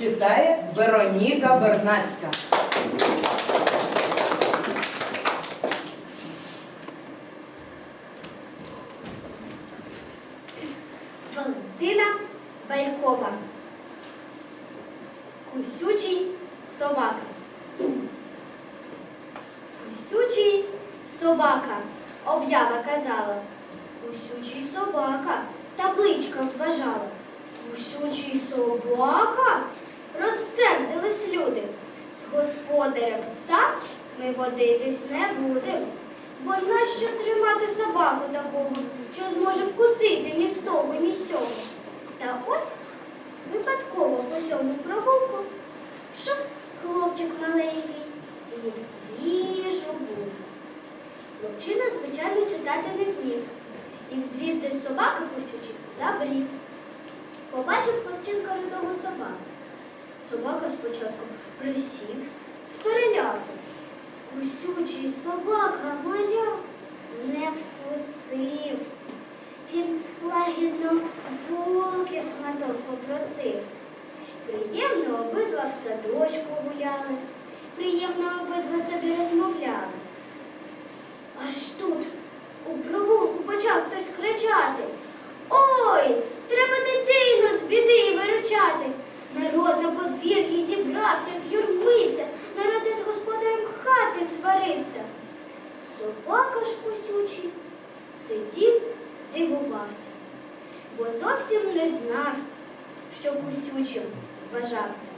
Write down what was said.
читає Вероніка Бернацька. Валентина Байкова. Кусючий собака. Кусючий собака. Об'ява казала. Кусючий собака. Табличка вважала. Кусючий собака. Господарем пса ми водитись не будемо. Бо нащо тримати собаку такого, що зможе вкусити ні з того, ні з цього? Та ось випадково по цьому провулку йшов хлопчик маленький і їв свіжу булку. Хлопчина, звичайно, читати не вмів, і в двір, де собака кусючий, забрів. Побачив хлопчинка рудого собаку. Собака спочатку присів. Кусючий собака маля не вкусив. Він лагідно булки шматок попросив. Приємно обидва в садочку гуляли, приємно обидва собі розмовляли. Аж тут у провулку почав хтось кричати. Ой, треба дитину з біди виручати. Народ на подвір'ї зібрався, Собака ж кусючий сидів, дивувався, бо зовсім не знав, що кусючим вважався.